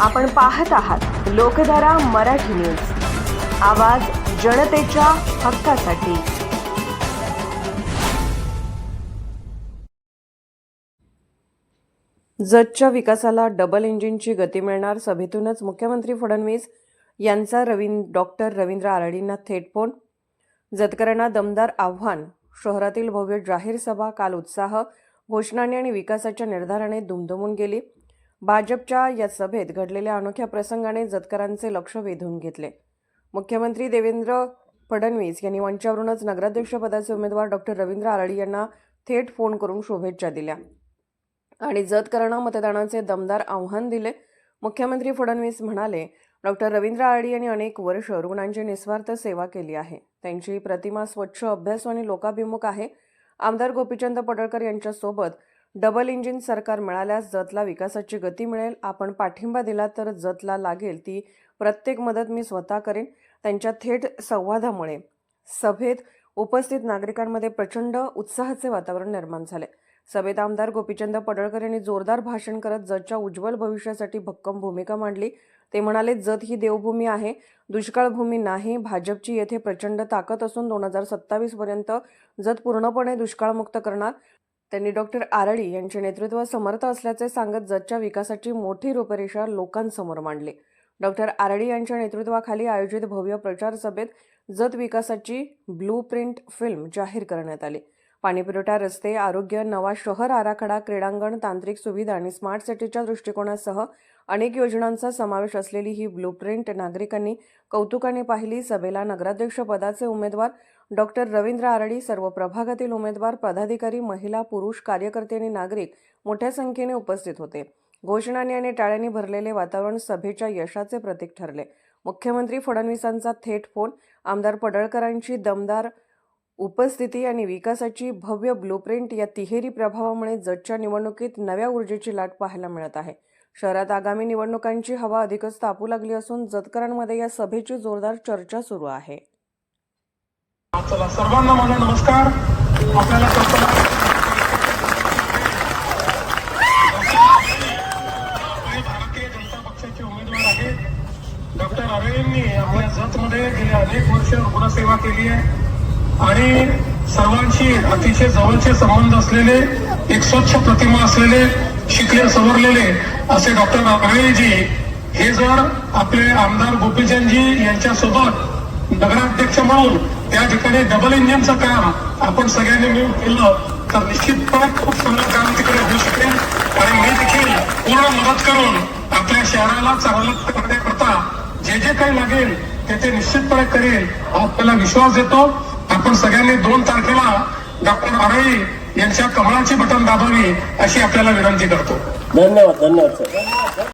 आपण पाहत आहात लोकधारा मराठी न्यूज. आवाज जनतेच्या हक्कासाठी. जतच्या विकासाला डबल इंजिनची गती मिळणार सभेतूनच मुख्यमंत्री फडणवीस यांचा रवीन डॉक्टर रवींद्र आराडींना थेट फोन. जतकरांना दमदार आव्हान शहरातील भव्य जाहीर सभा काल उत्साह घोषणाने आणि विकासाच्या निर्धाराने दुमदुमून गेली. भाजपच्या या सभेत घडलेल्या अनोख्या प्रसंगाने जतकरांचे लक्ष वेधून घेतले. मुख्यमंत्री देवेंद्र फडणवीस यांनी मंचावरूनच नगराध्यक्षपदाचे उमेदवार डॉक्टर रवींद्र आरळी यांना थेट फोन करून शुभेच्छा दिल्या आणि जतकरांना मतदानाचे दमदार आव्हान दिले. मुख्यमंत्री फडणवीस म्हणाले डॉक्टर रवींद्र आरडी यांनी अनेक वर्ष रुग्णांची निस्वार्थ सेवा केली आहे. त्यांची प्रतिमा स्वच्छ अभ्यासू आणि लोकाभिमुख आहे. आमदार गोपीचंद पडळकर यांच्यासोबत डबल इंजिन सरकार मिळाल्यास जतला विकासाची गती मिळेल. आपण पाठिंबा दिला तर जतला लागेल ती प्रत्येक मदत मी स्वतः करेन त्यांच्या थेट संवादामुळे. सभेत उपस्थित नागरिकांमध्ये प्रचंड उत्साहाचे वातावरण निर्माण झाले. सभेत आमदार गोपीचंद पडळकर यांनी जोरदार भाषण करत जतच्या उज्ज्वल भविष्यासाठी भक्कम भूमिका मांडली. ते म्हणाले जत ही देवभूमी आहे दुष्काळ भूमी नाही. भाजपची येथे प्रचंड ताकद असून दोन हजार सत्तावीस पर्यंत जत पूर्णपणे दुष्काळमुक्त करणार. त्यांनी डॉक्टर आरडी यांचे नेतृत्व समर्थ असल्याचे सांगत जतच्या विकासाची मोठी रूपरेषा लोकांसमोर मांडली. डॉक्टर आरडी यांच्या नेतृत्वाखाली आयोजित भव्य प्रचार सभेत जत विकासाची ब्लू प्रिंट फिल्म जाहीर करण्यात आली. पाणीपुरवठा रस्ते आरोग्य नवा शहर आराखडा क्रीडांगण तांत्रिक सुविधा आणि स्मार्ट सिटीच्या दृष्टिकोनासह अनेक योजनांचा समावेश असलेली ही ब्लूप्रिंट नागरिकांनी कौतुकाने पाहिली. सभेला नगराध्यक्षपदाचे उमेदवार डॉक्टर रवींद्र आरडी सर्व प्रभागातील उमेदवार पदाधिकारी महिला पुरुष कार्यकर्ते आणि नागरिक मोठ्या संख्येने उपस्थित होते. घोषणाने आणि टाळ्यांनी भरलेले वातावरण सभेच्या यशाचे प्रतीक ठरले. मुख्यमंत्री फडणवीसांचा थेट फोन आमदार पडळकरांची दमदार उपस्थिती आणि विकासाची भव्य ब्लूप्रिंट या तिहेरी प्रभावामुळे जतच्या निवडणुकीत नव्या ऊर्जेची लाट पाहायला मिळत आहे. शहरात आगामी निवडणुकांची हवा अधिकच तापू लागली असून जतकरांमध्ये या सभेची जोरदार चर्चा सुरू आहे. चला. सर्वांना माझा नमस्कार. आपल्याला कल्पना आपले भारतीय जनता पक्षाचे उमेदवार आहेत. डॉक्टर आरेंनी आपल्या जतमध्ये गेल्या अनेक वर्ष रुग्णसेवा केली आहे. आणि सर्वांशी अतिशय जवळचे संबंध असलेले एक स्वच्छ प्रतिमा असलेले शिकले सवरलेले असे डॉक्टर आरेजी हे जर आपले आमदार गोपीचंदजी यांच्यासोबत नगराध्यक्ष म्हणून त्या ठिकाणी डबल इंजिनचं काम आपण सगळ्यांनी मिळून केलं तर निश्चितपणे खूप सुंदर काम तिकडे होऊ शकेल. आणि मी देखील पूर्ण मदत करून आपल्या शहराला चांगलं करण्याकरता जे जे काही लागेल ते ते निश्चितपणे करेल आपल्याला विश्वास देतो आपण सगळ्यांनी दोन तारखेला डॉक्टर आरळी यांच्या कमळाची बटन दाबावी अशी आपल्याला विनंती करतो. धन्यवाद धन्यवाद सर.